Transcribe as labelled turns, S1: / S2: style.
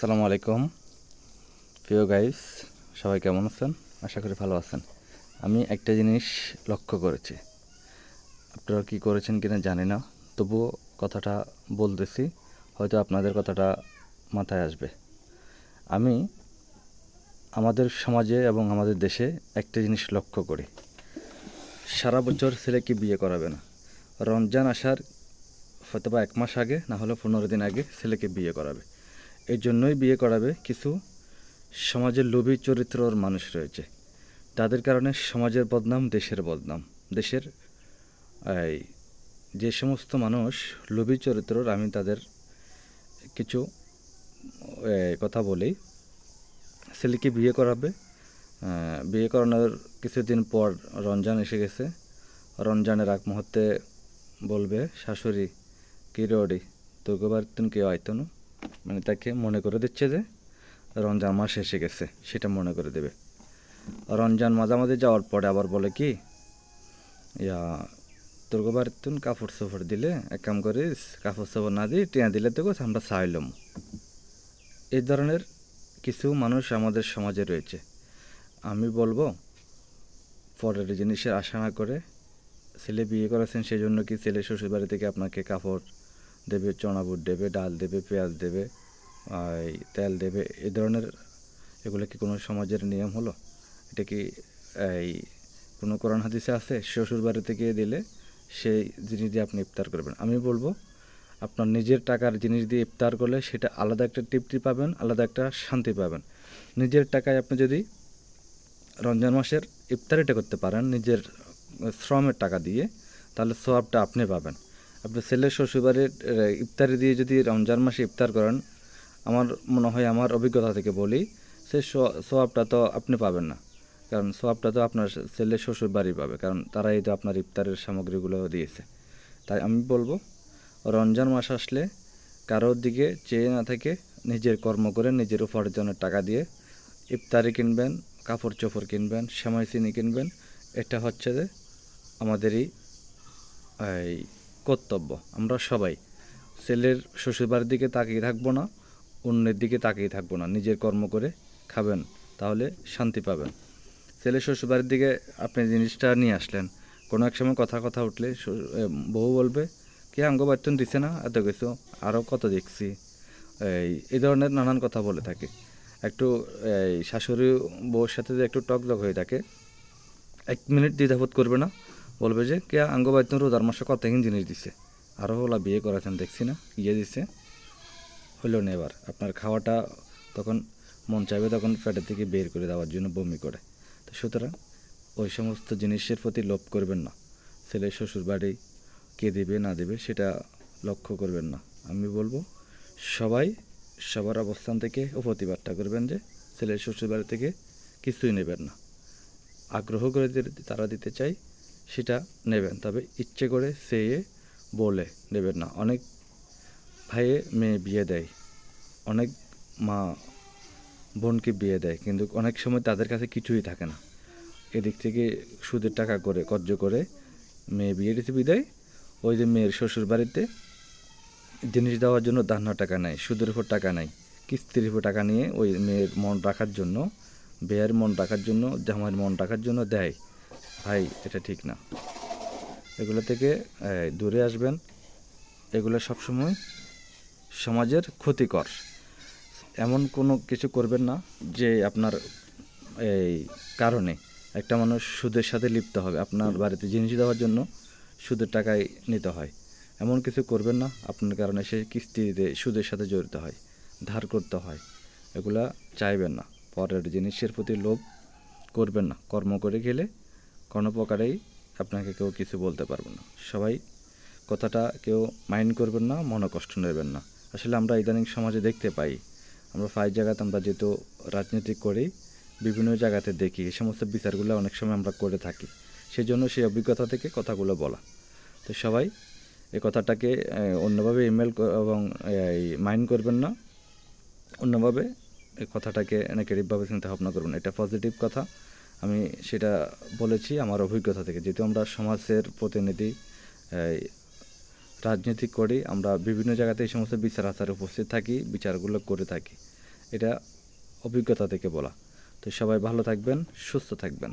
S1: আসসালামু আলাইকুম। প্রিয় গাইস সবাই কেমন আছেন? আশা করি ভালো আছেন। আমি একটা জিনিস লক্ষ্য করেছি। আপনারা কি করেছেন কিনা জানি না, তবুও কথাটা বলতেছি, হয়তো আপনাদের কথাটা মাথায় আসবে। আমি আমাদের সমাজে এবং আমাদের দেশে একটা জিনিস লক্ষ্য করি। সারা বছর ছেলেকে বিয়ে করাবে না। রমজান আসার হয়তো বা এক মাস আগে, না হলে পনেরো দিন আগে ছেলেকে বিয়ে করাবে। এই জন্যই বিয়ে করাবে কিছু সমাজের লোভী চরিত্রর মানুষ রয়েছে। তাদের কারণে সমাজের বদনাম, দেশের বদনাম। দেশের, এই, যে সমস্ত মানুষ লোভী চরিত্রর, আমি তাদের কিছু কথা বলি। ছেলেকে বিয়ে করাবে। বিয়ে করানোর কিছুদিন পর রমজান এসে গেছে। রমজানের আগ মুহূর্তে বলবে, শাশুড়ি কি রোডি তোর তুমি কেউ আইতো না? মানে তাকে মনে করে দিচ্ছে যে রমজান মাস এসে গেছে, সেটা মনে করে দেবে। রমজান মাঝামাঝি যাওয়ার পরে আবার বলে কি, ইয়া, তোর গোবার তুন কাপড় চোপড় দিলে, এক কাম করিস, কাপড় চোপড় না দিই টিয়া দিলে তো আমরা চাইলাম এই ধরনের কিছু মানুষ আমাদের সমাজে রয়েছে। আমি বলব, পরের জিনিসের আশা না করে ছেলে বিয়ে করেছেন সেই জন্য কি ছেলে শ্বশুরবাড়ি থেকে আপনাকে কাপড় দেবে চনা বুট দেবে, ডাল দেবে, পেঁয়াজ দেবে তেল দেবে, এ ধরনের এগুলো কি কোনো সমাজের নিয়ম হলো? এটা কি, এই কোনো কোরআন হাদিসে আছে? শ্বশুর বাড়ি থেকে দিলে সেই জিনিস দিয়ে আপনি ইফতার করবেন। আমি বলব, আপনার নিজের টাকার জিনিস দিয়ে ইফতার করলে সেটা আলাদা একটা তৃপ্তি পাবেন, আলাদা একটা শান্তি পাবেন। নিজের টাকায় আপনি যদি রমজান মাসের ইফতারিটা করতে পারেন, নিজের শ্রমের টাকা দিয়ে, তাহলে সোয়াবটা আপনি পাবেন। আপনি ছেলের শ্বশুরবাড়ির ইফতারি দিয়ে যদি রমজান মাসে ইফতার করেন, আমার মনে হয় আমার অভিজ্ঞতা থেকে বলি, সে সোয়াবটা তো আপনি পাবেন না। কারণ সোয়াবটা তো আপনার ছেলের শ্বশুর বাড়ি পাবে, কারণ তারাই তো আপনার ইফতারের সামগ্রীগুলো দিয়েছে। তাই আমি বলব, রমজান মাস আসলে কারোর দিকে চেয়ে না থেকে নিজের কর্ম করে নিজের উপার্জনের টাকা দিয়ে ইফতারি কিনবেন কাপড় চোপড় কিনবেন সেমাই চিনি কিনবেন, এটা হচ্ছে যে আমাদেরই, এই কর্তব্য। আমরা সবাই ছেলের শ্বশুরবাড়ির দিকে তাকিয়ে থাকব না, অন্যের দিকে তাকিয়ে থাকব না। নিজের কর্ম করে খাবেন, তাহলে শান্তি পাবেন। ছেলের শ্বশুরবাড়ির দিকে আপনি জিনিসটা নিয়ে আসলেন। কোনো এক সময় কথা কথা উঠলে বউ বলবে, কে আঙ্গ বাচ্চন দিছে না? এত কিছু আরও কত দেখছি? এই এই ধরনের নানান কথা বলে থাকে। একটু, এই, শাশুড়ি বউর সাথে যে একটু টকজক হয়ে থাকে, এক মিনিট দ্বিধাবোধ করবে না। বলবে যে কে আঙ্গ বাচ্চন রোজার মাসে কত হিন জিনিস দিছে? আরও ওলা বিয়ে করেছেন দেখছি না ইয়ে দিছে। হইল না এবার, আপনার খাওয়াটা তখন মন চাইবে তখন পেটের থেকে বের করে দেওয়ার জন্য বমি করে। তো সুতরাং ওই সমস্ত জিনিসের প্রতি লোভ করবেন না। ছেলে শ্বশুর বাড়ি কে দেবে, না দেবে, সেটা লক্ষ্য করবেন না। আমি বলব, সবাই সবার অবস্থান থেকে প্রতিবাদটা করবেন যে ছেলের শ্বশুর বাড়ি থেকে কিছুই নেবেন না। আগ্রহ করে তারা দিতে চাই সেটা নেবেন। তবে ইচ্ছে করে সেয়ে বলে নেবেন না। অনেক ভাইয়ে মেয়ে বিয়ে দেয়। অনেক মা বোনকে বিয়ে দেয়। কিন্তু অনেক সময় তাদের কাছে কিছুই থাকে না। এদিক থেকে সুদের টাকা করে কর্য করে মেয়ে বিয়ে দিতে বিদায় ওই যে মেয়ের শ্বশুর বাড়িতে জিনিস দেওয়ার জন্য দান্না টাকা নেয়, সুদের উপর টাকা নেয়। কিস্তির উপর টাকা নিয়ে ওই মেয়ের মন রাখার জন্য, বেয়ের মন রাখার জন্য, জামাইয়ের মন রাখার জন্য দেয়। ভাই, এটা ঠিক না। এগুলো থেকে দূরে আসবেন। এগুলো সবসময় সমাজের ক্ষতিকর। এমন কোনো কিছু করবেন না যে আপনার, এই, কারণে একটা মানুষ সুদের সাথে লিপ্ত হবে। আপনার বাড়িতে জিনিস দেওয়ার জন্য সুদের টাকায় নিতে হয়। এমন কিছু করবেন না, আপনার কারণে সে কিস্তিতে সুদের সাথে জড়িত হয়, ধার করতে হয়। এগুলা চাইবেন না। পরের জিনিসের প্রতি লোভ করবেন না। কর্ম করে গেলে কোনো প্রকারেই আপনাকে কেউ কিছু বলতে পারবে না। সবাই কথাটা কেউ মাইন্ড করবেন না মনে কষ্ট নেবেন না। আসলে আমরা ইদানিং সমাজে দেখতে পাই, আমরা পাই জায়গাতে আমরা যেহেতু রাজনীতি করি, বিভিন্ন জায়গাতে দেখি, এই সমস্ত বিচারগুলো অনেক সময় আমরা করে থাকি। সেই জন্য সেই অভিজ্ঞতা থেকে কথাগুলো বলা। তো সবাই এই কথাটাকে অন্যভাবে ইমেল এবং এই মাইন্ড করবেন না। অন্যভাবে এই কথাটাকে নেগেটিভভাবে চিন্তা ভাবনা করবেন এটা পজিটিভ কথা। আমি সেটা বলেছি আমার অভিজ্ঞতা থেকে। যেহেতু আমরা সমাজের প্রতিনিধি রাজনৈতিক রাজনীতি করি, আমরা বিভিন্ন জায়গাতে এই সমস্ত বিচার আচারে উপস্থিত থাকি, বিচারগুলো করে থাকি। এটা অভিজ্ঞতা থেকে বলা। তো সবাই ভালো থাকবেন, সুস্থ থাকবেন।